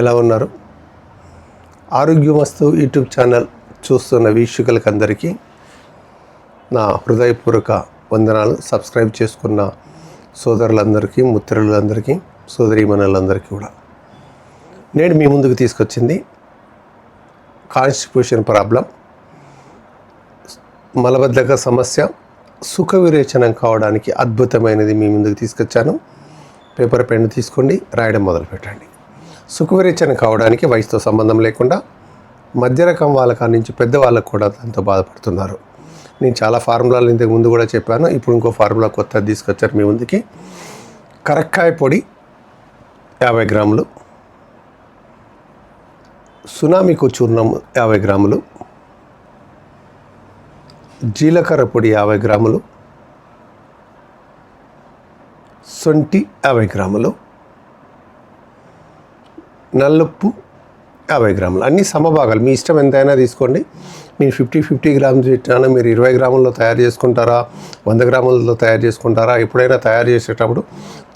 ఎలా ఉన్నారు? ఆరోగ్యమస్తు YouTube channel చూస్తున్న వీక్షకులకి అందరికీ నా హృదయపూర్వక వందనాలు. సబ్స్క్రైబ్ చేసుకున్న సోదరులందరికీ మిత్రులందరికీ సోదరీమణులందరికీ కూడా. నేను మీ ముందుకు తీసుకొచ్చింది కాన్స్టిట్యూషన్ ప్రాబ్లం మలబద్ధక సమస్య సుఖ విరేచనం కావడానికి అద్భుతమైనది మీ ముందుకు తీసుకొచ్చాను. పేపర్ పెన్ తీసుకోండి రాయడం మొదలు పెట్టండి సుఖవిరేచన కావడానికి వయసుతో సంబంధం లేకుండా మధ్య రకం వాళ్ళ నుంచి పెద్దవాళ్ళకు కూడా దాంతో బాధపడుతున్నారు. నేను చాలా ఫార్ములాలు ఇంతకు ముందు కూడా చెప్పాను. ఇప్పుడు ఇంకో ఫార్ములా కొత్తది తీసుకొచ్చారు మీ ముందుకి. కరక్కాయ పొడి యాభై గ్రాములు. సునామీకు చూర్ణం యాభై గ్రాములు. జీలకర్ర పొడి యాభై గ్రాములు. సొంటి యాభై గ్రాములు. నల్లుప్పు యాభై గ్రాములు. అన్ని సమభాగాలు. మీ ఇష్టం ఎంతైనా తీసుకోండి. మీరు ఫిఫ్టీ ఫిఫ్టీ గ్రామ్స్ పెట్టినా మీరు ఇరవై గ్రాముల్లో తయారు చేసుకుంటారా? వంద గ్రాములతో తయారు చేసుకుంటారా? ఎప్పుడైనా తయారు చేసేటప్పుడు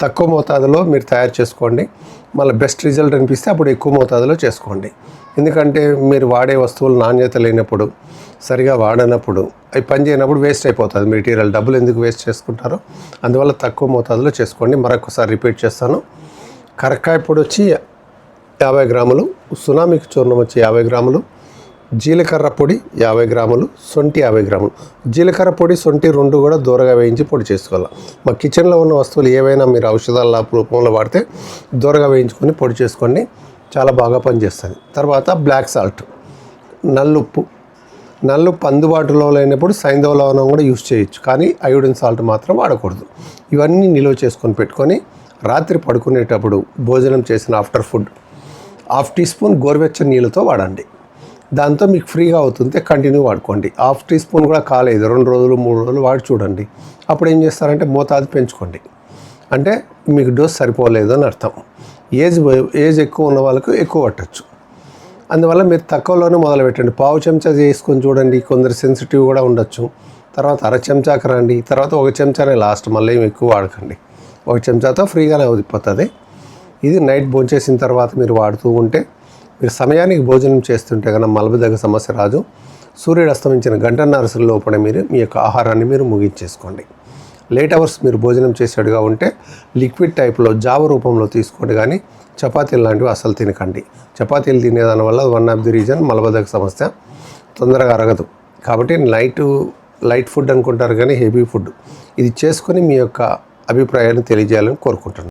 తక్కువ మోతాదులో మీరు తయారు చేసుకోండి. మళ్ళీ బెస్ట్ రిజల్ట్ అనిపిస్తే అప్పుడు ఎక్కువ మోతాదులో చేసుకోండి. ఎందుకంటే మీరు వాడే వస్తువులు నాణ్యత లేనప్పుడు సరిగా వాడనప్పుడు అవి పని చేయనప్పుడు వేస్ట్ అయిపోతుంది మెటీరియల్. డబ్బులు ఎందుకు వేస్ట్ చేసుకుంటారో అందువల్ల తక్కువ మోతాదులో చేసుకోండి. మరొకసారి రిపీట్ చేస్తాను. కరక్కాయ పొడి వచ్చి యాభై గ్రాములు సునామీకి చూర్ణం వచ్చి యాభై గ్రాములు జీలకర్ర పొడి యాభై గ్రాములు సొంటి యాభై గ్రాములు. జీలకర్ర పొడి సొంటి రెండు కూడా దూరగా వేయించి పొడి చేసుకోవాలి. మా కిచెన్లో ఉన్న వస్తువులు ఏవైనా మీరు ఔషధాల రూపంలో వాడితే దూరగా వేయించుకొని పొడి చేసుకోండి. చాలా బాగా పనిచేస్తుంది. తర్వాత బ్లాక్ సాల్ట్ నల్లుప్పు. నల్లుప్పు అందుబాటులో లేనప్పుడు సైంధవ లవణం కూడా యూస్ చేయొచ్చు. కానీ అయోడిన్ సాల్ట్ మాత్రం వాడకూడదు. ఇవన్నీ నిల్వ చేసుకొని పెట్టుకొని రాత్రి పడుకునేటప్పుడు భోజనం చేసిన after food half teaspoon గోరువెచ్చని నీళ్ళతో వాడండి. దాంతో మీకు ఫ్రీగా అవుతుంది. కంటిన్యూ వాడుకోండి. హాఫ్ టీ స్పూన్ కూడా కాలేదు. రెండు రోజులు మూడు రోజులు వాడి చూడండి. అప్పుడు ఏం చేస్తారంటే మోతాదు పెంచుకోండి. అంటే మీకు డోస్ సరిపోలేదు అని అర్థం. ఏజ్ ఏజ్ ఎక్కువ ఉన్న వాళ్ళకు ఎక్కువ పట్టచ్చు. అందువల్ల మీరు తక్కువలోనే మొదలు పెట్టండి పావు చెంచా చేసుకొని చూడండి. కొందరు సెన్సిటివ్ కూడా ఉండొచ్చు. తర్వాత అర చెంచాకి రండి. తర్వాత ఒక చెంచానే లాస్ట్. మళ్ళీ ఏం ఎక్కువ వాడకండి. ఒక చెంచాతో ఫ్రీగానే అవుతుంది ఇది నైట్ భోంచేసిన తర్వాత మీరు వాడుతూ ఉంటే మీరు సమయానికి భోజనం చేస్తుంటే కనుక మలబద్ధక సమస్య రాదు. సూర్యుడు అస్తమించిన గంటన్నర లోపల మీరు మీ యొక్క ఆహారాన్ని మీరు ముగించేసుకోండి. లేట్ అవర్స్ మీరు భోజనం చేసేట్టుగా ఉంటే లిక్విడ్ టైప్లో జావ రూపంలో తీసుకోండి కానీ చపాతీలు లాంటివి అసలు తినకండి. చపాతీలు తినేదాని వల్ల వన్ ఆఫ్ ది రీజన్ మలబద్ధక సమస్య తొందరగా అరగదు. కాబట్టి నైట్ లైట్ ఫుడ్ అనుకుంటారు కానీ హెవీ ఫుడ్ ఇది చేసుకొని మీ యొక్క అభిప్రాయాన్ని తెలియజేయాలని కోరుకుంటున్నాను.